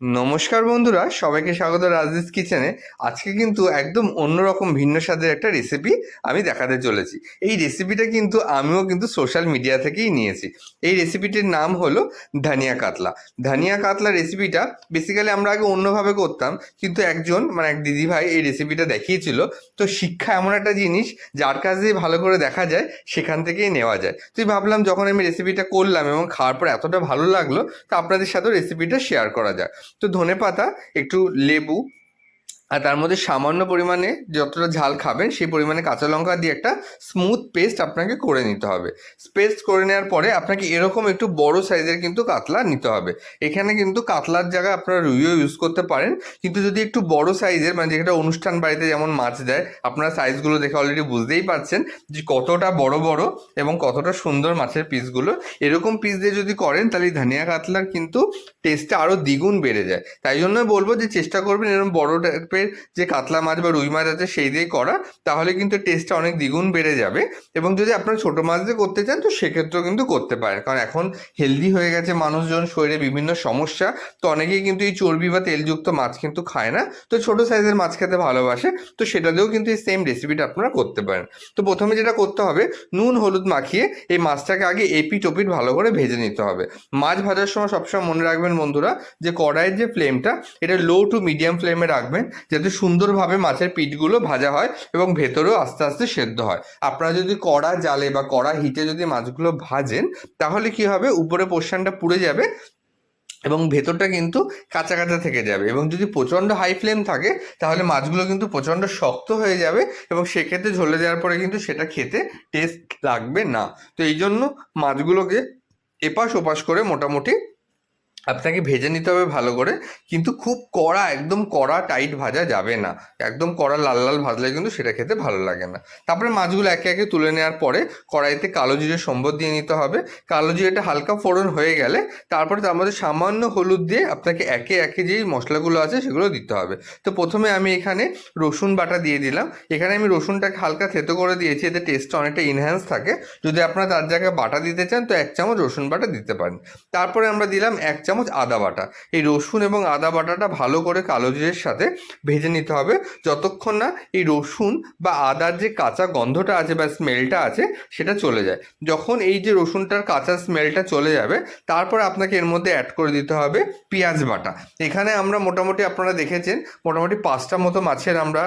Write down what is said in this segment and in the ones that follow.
নমস্কার বন্ধুরা, সবাইকে স্বাগত রাজদীপ কিচেনে। আজকে কিন্তু একদম অন্যরকম ভিন্ন স্বাদের একটা রেসিপি আমি দেখাতে চলেছি। এই রেসিপিটা কিন্তু আমিও কিন্তু সোশ্যাল মিডিয়া থেকেই নিয়েছি। এই রেসিপিটির নাম হলো ধনিয়া কাতলা। ধনিয়া কাতলা রেসিপিটা বেসিক্যালি আমরা আগে অন্যভাবে করতাম, কিন্তু একজন মানে এক দিদিভাই এই রেসিপিটা দেখিয়েছিল। তো শিক্ষা এমন একটা জিনিস, যার কাছ দিয়ে ভালো করে দেখা যায়, সেখান থেকেই নেওয়া যায়। তুই ভাবলাম, যখন আমি রেসিপিটা করলাম এবং খাওয়ার পর এতটা ভালো লাগল, তো আপনাদের সাথেও রেসিপিটা শেয়ার করা যায় তো ধনে পাতা একটু লেবু আর তার মধ্যে সামান্য পরিমাণে যতটা ঝাল খাবেন, সেই পরিমাণে কাঁচা লঙ্কা দিয়ে একটা স্মুথ পেস্ট আপনাকে করে নিতে হবে। পেস্ট করে নেওয়ার পরে আপনাকে এরকম একটু বড় সাইজের কিন্তু কাতলা নিতে হবে। এখানে কিন্তু কাতলার জায়গায় আপনারা রুইও ইউজ করতে পারেন, কিন্তু যদি একটু বড় সাইজের মানে যেটা অনুষ্ঠান বাড়িতে যেমন মাছ দেয়, আপনারা সাইজগুলো দেখে অলরেডি বুঝতেই পারছেন যে কতটা বড় বড় এবং কতটা সুন্দর মাছের পিসগুলো এরকম পিস দিয়ে যদি করেন, তাহলে ধনিয়া কাতলার কিন্তু টেস্টটা আরও দ্বিগুণ বেড়ে যায়। তাই জন্য বলব যে চেষ্টা করবেন এরকম বড় টাইপের যে কাতলা মাছ বা রুই মাছ আছে সেই দিয়ে করা, তাহলে কিন্তু টেস্টটা অনেক দ্বিগুণ বেড়ে যাবে। এবং যদি আপনারা ছোটো মাছ দিয়ে করতে চান, তো সেক্ষেত্রেও কিন্তু করতে পারেন। কারণ এখন হেলদি হয়ে গেছে মানুষজন, শরীরে বিভিন্ন সমস্যা, তো অনেকেই কিন্তু এই চর্বি বা তেলযুক্ত মাছ কিন্তু খায় না। তো ছোটো সাইজের মাছ খেতে ভালোবাসে, তো সেটা দিয়েও কিন্তু এই সেম রেসিপিটা আপনারা করতে পারেন। তো প্রথমে যেটা করতে হবে, নুন হলুদ মাখিয়ে এই মাছটাকে আগে এপিট ওপিট ভালো করে ভেজে নিতে হবে। মাছ ভাজার সময় সবসময় মনে রাখবেন বন্ধুরা, যে কড়াইয়ের যে ফ্লেমটা এটা লো টু মিডিয়াম ফ্লেমে রাখবেন। যাতে সুন্দরভাবে মাছের পিঠগুলো ভাজা হয় এবং ভেতরেও আস্তে আস্তে সেদ্ধ হয়। আপনারা যদি কড়া জালে বা কড়া হিটে যদি মাছগুলো ভাজেন, তাহলে কি হবে? উপরে পোর্শনটা পুড়ে যাবে এবং ভেতরটা কিন্তু কাঁচা কাঁচা থেকে যাবে এবং যদি প্রচণ্ড হাই ফ্লেম থাকে, তাহলে মাছগুলো কিন্তু প্রচণ্ড শক্ত হয়ে যাবে এবং সেক্ষেত্রে ঝোলে দেওয়ার পরে কিন্তু সেটা খেতে টেস্ট লাগবে না। তো এই জন্য মাছগুলোকে এপাশ ওপাশ করে মোটামুটি আপনাকে ভেজে নিতে হবে ভালো করে, কিন্তু খুব কড়া, একদম কড়া টাইট ভাজা যাবে না। একদম কড়া লাল লাল ভাজলে কিন্তু সেটা খেতে ভালো লাগে না। তারপরে মাছগুলো একে একে তুলে নেওয়ার পরে কড়াইতে কালো জিরে সম্বর দিয়ে নিতে হবে। কালো জিরেটা হালকা ফোড়ন হয়ে গেলে তারপরে তার মধ্যে সামান্য হলুদ দিয়ে আপনাকে একে একে যেই মশলাগুলো আছে সেগুলো দিতে হবে। তো প্রথমে আমি এখানে রসুন বাটা দিয়ে দিলাম। এখানে আমি রসুনটাকে হালকা থেতো করে দিয়েছি, এতে টেস্টটা অনেকটা ইনহ্যান্স থাকে। যদি আপনারা তার জায়গায় বাটা দিতে চান, তো এক চামচ রসুন বাটা দিতে পারেন। তারপরে আমরা দিলাম এক চামচ আদা বাটা। এই রসুন এবং আদা বাটাটা ভালো করে কালো জিরের সাথে ভেজে নিতে হবে। যতক্ষণ না এই রসুন বা আদার যে কাঁচা গন্ধটা আছে বা স্মেলটা আছে, সেটা চলে যায়। যখন এই যে রসুনটার কাঁচা স্মেলটা চলে যাবে, তারপর আপনাকে এর মধ্যে অ্যাড করে দিতে হবে পেঁয়াজ বাটা। এখানে আমরা মোটামুটি আপনারা দেখেছেন, মোটামুটি পাঁচটা মতো মাছের আমরা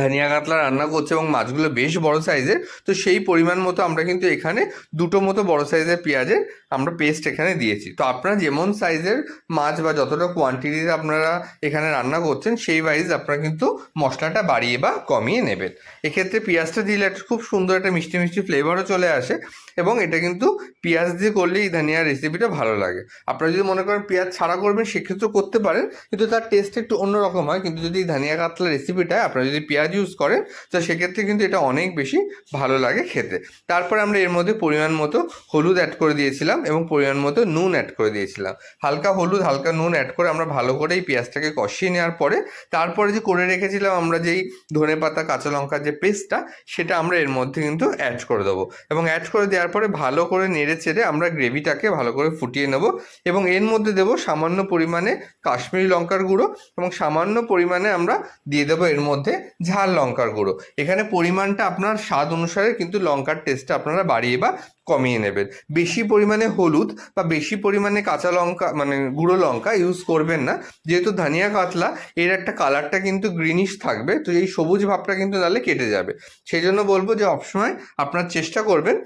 ধনিয়া কাতলা রান্না করছে এবং মাছগুলো বেশ বড় সাইজের। তো সেই পরিমাণ মতো আমরা কিন্তু এখানে দুটো মতো বড় সাইজের পেঁয়াজের আমরা পেস্ট এখানে দিয়েছি। তো আপনারা যেমন সাইজের মাছ বা যতটা কোয়ান্টিটিতে আপনারা এখানে রান্না করছেন, সেই ওয়াইজ আপনারা কিন্তু মশলাটা বাড়িয়ে বা কমিয়ে নেবেন। এক্ষেত্রে পেঁয়াজটা দিলে একটা খুব সুন্দর একটা মিষ্টি মিষ্টি ফ্লেভারও চলে আসে। এবং এটা কিন্তু পেঁয়াজ দিয়ে করলে এই ধনিয়া রেসিপিটা ভালো লাগে। আপনারা যদি মনে করেন পেঁয়াজ ছাড়া করবেন, সেক্ষেত্রেও করতে পারেন, কিন্তু তার টেস্ট একটু অন্যরকম হয়। কিন্তু যদি ধনিয়া কাতলা রেসিপিটা আপনারা যদি পেঁয়াজ ইউজ করেন, তো সেক্ষেত্রে কিন্তু এটা অনেক বেশি ভালো লাগে খেতে। তারপরে আমরা এর মধ্যে পরিমাণ মতো হলুদ অ্যাড করে দিয়েছিলাম এবং পরিমাণ মতো নুন অ্যাড করে দিয়েছিলাম। হালকা হলুদ, হালকা নুন অ্যাড করে আমরা ভালো করে এই পেঁয়াজটাকে কষিয়ে নেওয়ার পরে, তারপরে যে করে রেখেছিলাম আমরা যেই ধনে পাতা কাঁচা লঙ্কার যে পেস্টটা সেটা আমরা এর মধ্যে কিন্তু অ্যাড করে দেবো। এবং অ্যাড করে দেওয়ার পরে ভালো করে নেড়ে চেড়ে আমরা গ্রেভিটাকে ভালো করে ফুটিয়ে নেব এবং এর মধ্যে দেবো সামান্য পরিমাণে কাশ্মীরি লঙ্কার গুঁড়ো এবং সামান্য পরিমাণে আমরা দিয়ে দেবো এর মধ্যে ঝাল লঙ্কার গুঁড়ো। এখানে পরিমাণটা আপনার স্বাদ অনুসারে কিন্তু লঙ্কার টেস্টটা আপনারা বাড়িয়ে বা কমিয়ে নেবেন। বেশি পরিমাণে হলুদ বা বেশি পরিমাণে কাঁচা লঙ্কা মানে গুঁড়ো লঙ্কা ইউজ করবেন না। যেহেতু ধনিয়া কাতলা, এর একটা কালারটা কিন্তু গ্রিনিশ থাকবে, তো এই সবুজ ভাবটা কিন্তু তাহলে কেটে যাবে। সেই জন্য বলব যে অবসময় আপনার চেষ্টা করবেন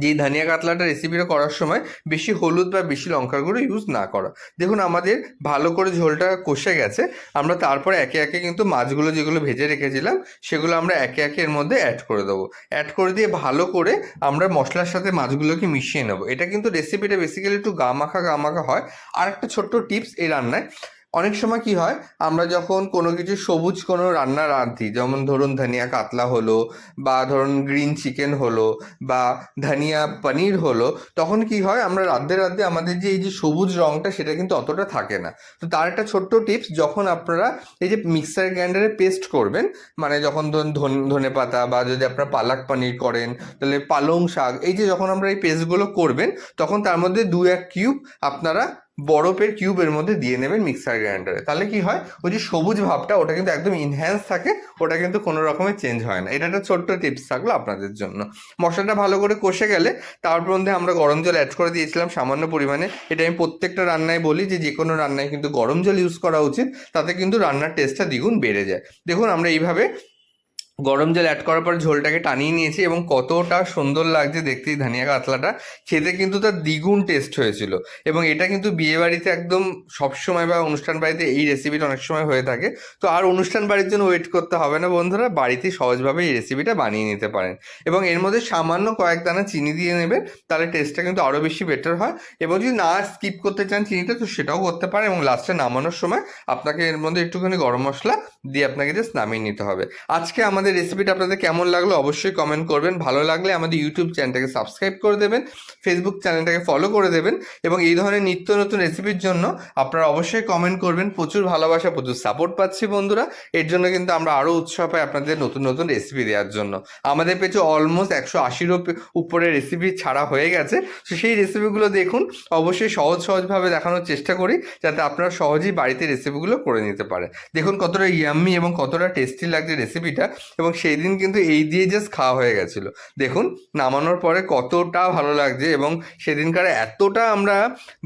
যে ধনিয়া কাতলাটা রেসিপিটা করার সময় বেশি হলুদ বা বেশি লঙ্কার গুঁড়ো ইউজ না করা। দেখুন, আমাদের ভালো করে ঝোলটা কষে গেছে। আমরা তারপরে একে একে কিন্তু মাছগুলো যেগুলো ভেজে রেখেছিলাম, সেগুলো আমরা একে একে এর মধ্যে অ্যাড করে দেবো। অ্যাড করে দিয়ে ভালো করে আমরা মশলার সাথে মাছগুলোকে মিশিয়ে নেব। এটা কিন্তু রেসিপিটা বেসিক্যালি একটু গা মাখা গা মাখা হয়। আর একটা ছোট্ট টিপস এই রান্নায়। অনেক সময় কি হয়, আমরা যখন কোনো কিছু সবুজ কোনো রান্না রাঁধি যেমন ধরুন ধনিয়া কাতলা হলো বা ধরুন গ্রিন চিকেন হলো বা ধনিয়া পনির হলো, তখন কি হয়, আমরা রাঁধতে রাঁধতে আমাদের যে এই যে সবুজ রঙটা সেটা কিন্তু অতটা থাকে না। তো তার একটা ছোট্ট টিপস যখন আপনারা এই যে মিক্সার গ্রাইন্ডারে পেস্ট করবেন মানে যখন ধরুন ধন- পাতা বা যদি আপনারা পালাক পনির করেন, তাহলে পালং শাক, এই যে যখন আমরা এই পেস্টগুলো করবেন, তখন তার মধ্যে দু এক কিউব আপনারা বরফের কিউবের মধ্যে দিয়ে নেবেন মিক্সার গ্রাইন্ডারে। তাহলে কি হয়? ওই যে সবুজ ভাবটা, ওটা কিন্তু একদম ইনহ্যান্স থাকে, ওটা কিন্তু কোনো রকমের চেঞ্জ হয় না। এটা একটা ছোট্ট টিপস থাকল আপনাদের জন্য। মশলাটা ভালো করে কষে গেলে, তার মধ্যে আমরা গরম জল অ্যাড করে দিয়েছিলাম সামান্য পরিমাণে। এটা আমি প্রত্যেকটা রান্নায় বলি যে যে কোনো রান্নায় কিন্তু গরম জল ইউজ করা উচিত, তাতে কিন্তু রান্নার টেস্টটা দ্বিগুণ বেড়ে যায়। দেখুন, আমরা এইভাবে গরম জল অ্যাড করার পর ঝোলটাকে টানিয়ে নিয়েছি এবং কতটা সুন্দর লাগছে দেখতে ধনিয়া কাতলাটা। খেতে কিন্তু তার দ্বিগুণ টেস্ট হয়েছিল এবং এটা কিন্তু বিয়ে বাড়িতে একদম সবসময় বা অনুষ্ঠান বাড়িতে এই রেসিপিটা অনেক সময় হয়ে থাকে। তো আর অনুষ্ঠান বাড়ির জন্য ওয়েট করতে হবে না বন্ধুরা, বাড়িতে সহজভাবে এই রেসিপিটা বানিয়ে নিতে পারেন। এবং এর মধ্যে সামান্য কয়েক দানা চিনি দিয়ে নেবেন, তাহলে টেস্টটা কিন্তু আরও বেশি বেটার হয়। এবং যদি না স্কিপ করতে চান চিনিটা, তো সেটাও করতে পারেন এবং লাস্টে নামানোর সময় আপনাকে এর মধ্যে একটুখানি গরম মশলা দিয়ে আপনাকে জাস্ট নামিয়ে নিতে হবে। আজকে আমাদের রেসিপিটা আপনাদের কেমন লাগল অবশ্যই কমেন্ট করবেন। ভালো লাগলে আমাদের ইউটিউব চ্যানেলটাকে সাবস্ক্রাইব করে দেবেন ফেসবুক চ্যানেলটাকে ফলো করে দেবেন এবং এই ধরনের নিত্য নতুন রেসিপির জন্য আপনারা অবশ্যই কমেন্ট করবেন। প্রচুর ভালোবাসা, প্রচুর সাপোর্ট পাচ্ছি বন্ধুরা। এর জন্য কিন্তু আমরা আরও উৎসাহ পাই আপনাদের নতুন নতুন রেসিপি দেওয়ার জন্য। আমাদের পেছনে অলমোস্ট একশো আশির উপরে রেসিপি ছাড়া হয়ে গেছে। তো সেই রেসিপিগুলো দেখুন, অবশ্যই সহজ, সহজভাবে দেখানোর চেষ্টা করি যাতে আপনারা সহজেই বাড়িতে রেসিপিগুলো করে নিতে পারেন। দেখুন কতটা ইয়াম্মি এবং কতটা টেস্টি লাগছে রেসিপিটা এবং সেই দিন কিন্তু এই দিয়ে জাস্ট খাওয়া হয়ে গেছিল। দেখুন, নামানোর পরে কতটা ভালো লাগছে এবং সেদিনকার এতটা আমরা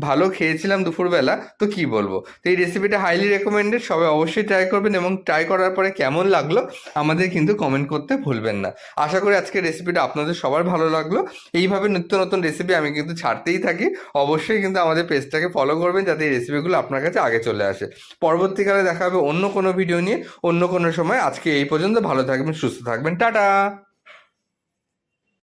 ভালো খেয়েছিলাম দুপুরবেলা, তো কি বলব? তো এই রেসিপিটা হাইলি রেকমেন্ডেড সবাই অবশ্যই ট্রাই করবেন এবং ট্রাই করার পরে কেমন লাগল, আমাদের কিন্তু কমেন্ট করতে ভুলবেন না। আশা করি আজকের রেসিপিটা আপনাদের সবার ভালো লাগল। এইভাবে নিত্য নতুন রেসিপি আমি কিন্তু ছাড়তেই থাকি। অবশ্যই কিন্তু আমাদের পেজটাকে ফলো করবেন যাতে এই রেসিপিগুলো আপনার কাছে আগে চলে আসে। পরবর্তীকালে দেখা হবে অন্য কোনো ভিডিও নিয়ে। অন্য কোনো সময়। আজকে এই পর্যন্ত ভালো থাকবেন সুস্থ থাকবেন টাটা!